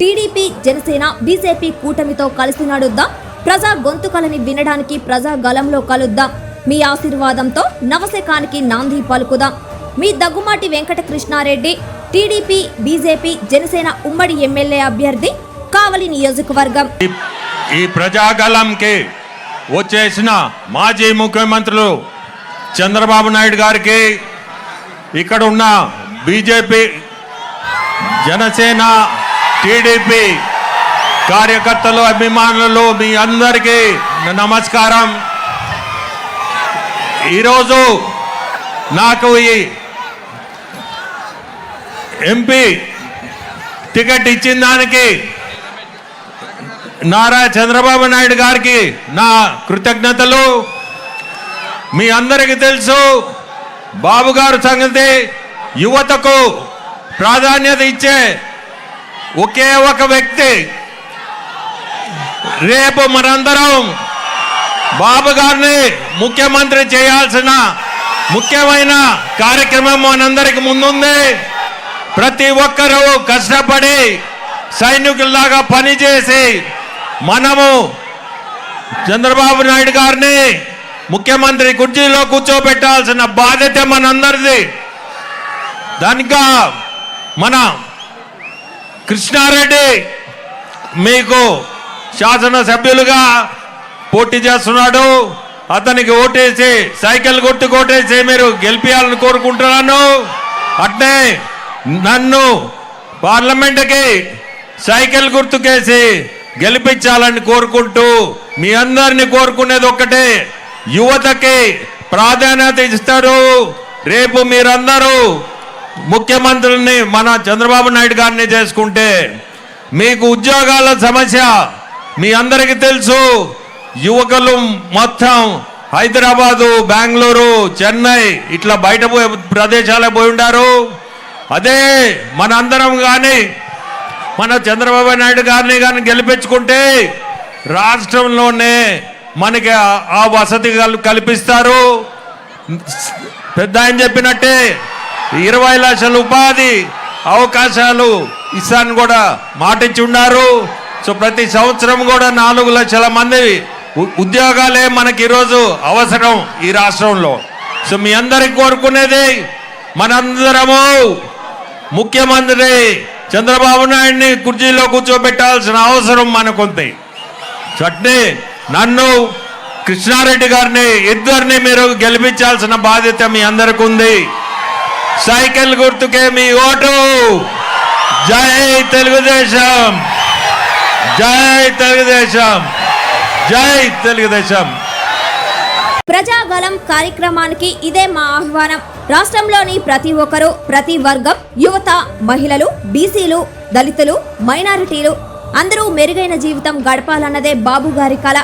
TDP Janasena BJP కూటమితో కలిసి నడుద్దాం. ప్రజా గొంతుకలని వినడానికి ప్రజా గలంలో కలుద్దాం. మీ ఆశీర్వాదంతో నవశకానికి నాంది పలుకుదాం. మీ దగ్గుమాటి వెంకటకృష్ణారెడ్డి టీడీపీ బీజేపీ జనసేన ఉమ్మడి ఎమ్మెల్యే అభ్యర్థి కావలి నియోజకవర్గం. ఈ- ఈ ప్రజాగలంకి వచ్చేసిన మాజీ ముఖ్యమంత్రులు చంద్రబాబు నాయుడు గారికి ఇక్కడ ఉన్న బీజేపీ జనసేన టీడీపీ కార్యకర్తలు అభిమానులు మీ అందరికీ నమస్కారం. ఈరోజు నాకు ఈ ఎంపీ టికెట్ ఇచ్చిన దానికి నారా చంద్రబాబు నాయుడు గారికి నా కృతజ్ఞతలు. మీ అందరికీ తెలుసు బాబు గారు సంగతి యువతకు ప్రాధాన్యత ఇచ్చే ఒకే ఒక వ్యక్తి. రేపు మనందరం బాబు గారిని ముఖ్యమంత్రి చేయాల్సిన ముఖ్యమైన కార్యక్రమం మనందరికి ముందుంది. ప్రతి ఒక్కరూ కష్టపడి సైనికుల్లాగా పనిచేసి మనము చంద్రబాబు నాయుడు గారిని ముఖ్యమంత్రి కుర్చీలో కూర్చోబెట్టాల్సిన బాధ్యత మనందరిది. దానిక మన కృష్ణారెడ్డి మీకు శాసనసభ్యులుగా పోటీ చేస్తున్నాడు. అతనికి ఓటేసి సైకిల్ కొట్టి కొట్టేసి మీరు గెలిపించాలని కోరుకుంటున్నాను. అట్నే నన్ను పార్లమెంట్కి సైకిల్ గుర్తుకేసి గెలిపించాలని కోరుకుంటూ మీ అందరిని కోరుకునేది ఒక్కటే. యువతకి ప్రాధాన్యత ఇస్తారు. రేపు మీరందరూ ముఖ్యమంత్రుల్ని మన చంద్రబాబు నాయుడు గారిని చేసుకుంటే మీకు ఉద్యోగాల సమస్య మీ అందరికీ తెలుసు. యువకులు మొత్తం హైదరాబాదు బెంగళూరు చెన్నై ఇట్లా బయట పోయే ప్రదేశాలకు పోయి ఉండారు. అదే మనందరం కానీ మన చంద్రబాబు నాయుడు గారిని కానీ గెలిపించుకుంటే రాష్ట్రంలోనే మనకి ఆ- వసతి కల్- కల్పిస్తారు. పెద్ద ఆయన చెప్పినట్టే ఇరవై లక్షల ఉపాధి అవకాశాలు ఇస్తాను కూడా మాటించి ఉన్నారు సో ప్రతి సంవత్సరం కూడా నాలుగు లక్షల మంది ఉ- ఉద్యోగాలే మనకి ఈరోజు అవసరం ఈ రాష్ట్రంలో. సో మీ అందరికి కోరుకునేది మనందరము ముఖ్యమంత్రి చంద్రబాబు నాయుడిని కుర్చీలో కూర్చోబెట్టాల్సిన అవసరం మనకుంది. చట్నీ నన్ను కృష్ణారెడ్డి గారిని ఇద్దరిని మీరు గెలిపించాల్సిన బాధ్యత మీ అందరికి ఉంది సైకిల్ గుర్తుకే మీ ఓటు. జై తెలుగుదేశం. జై తెలుగుదేశం. జై తెలుగుదేశం. ప్రజాగలం కార్యక్రమానికి ఇదే మా ఆహ్వానం. రాష్ట్రంలోని ప్రతి ఒక్కరూ ప్రతి వర్గం యువత మహిళలు బీసీలు దళితులు మైనారిటీలు అందరూ మెరుగైన జీవితం గడపాలన్నదే బాబు గారి కళ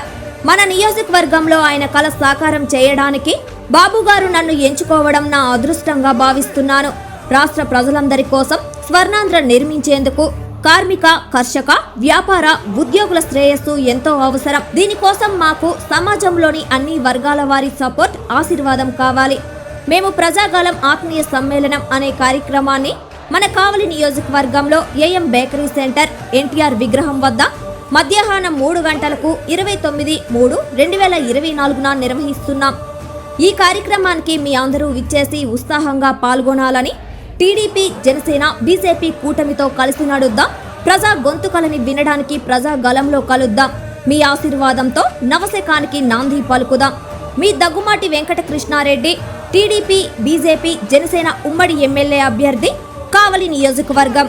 మన నియోజకవర్గంలో ఆయన కళ సాకారం చేయడానికి బాబు గారు నన్ను ఎంచుకోవడం నా అదృష్టంగా భావిస్తున్నాను. రాష్ట్ర ప్రజలందరి కోసం స్వర్ణాంధ్ర నిర్మించేందుకు కార్మిక కర్షక వ్యాపార ఉద్యోగుల శ్రేయస్సు ఎంతో అవసరం. దీనికోసం మాకు సమాజంలోని అన్ని వర్గాల వారి సపోర్ట్ ఆశీర్వాదం కావాలి. మేము ప్రజాగాలం ఆత్మీయ సమ్మేళనం అనే కార్యక్రమాన్ని మన కావలి నియోజకవర్గంలో ఏఎం బేకరీ సెంటర్ ఎన్టీఆర్ విగ్రహం వద్ద మధ్యాహ్నం మూడు గంటలకు ఇరవై తొమ్మిది మూడు రెండు వేల ఇరవై నాలుగున నిర్వహిస్తున్నాం. ఈ కార్యక్రమానికి మీ అందరూ విచ్చేసి ఉత్సాహంగా పాల్గొనాలని టీడీపీ జనసేన బీజేపీ కూటమితో కలిసి నడుద్దాం. ప్రజా గొంతుకలని వినడానికి ప్రజా గలంలో కలుద్దాం. మీ ఆశీర్వాదంతో నవశకానికి నాంది పలుకుదాం. మీ దగ్గుమాటి వెంకటకృష్ణారెడ్డి టీడీపీ బీజేపీ జనసేన ఉమ్మడి ఎమ్మెల్యే అభ్యర్థి కావలి నియోజకవర్గం.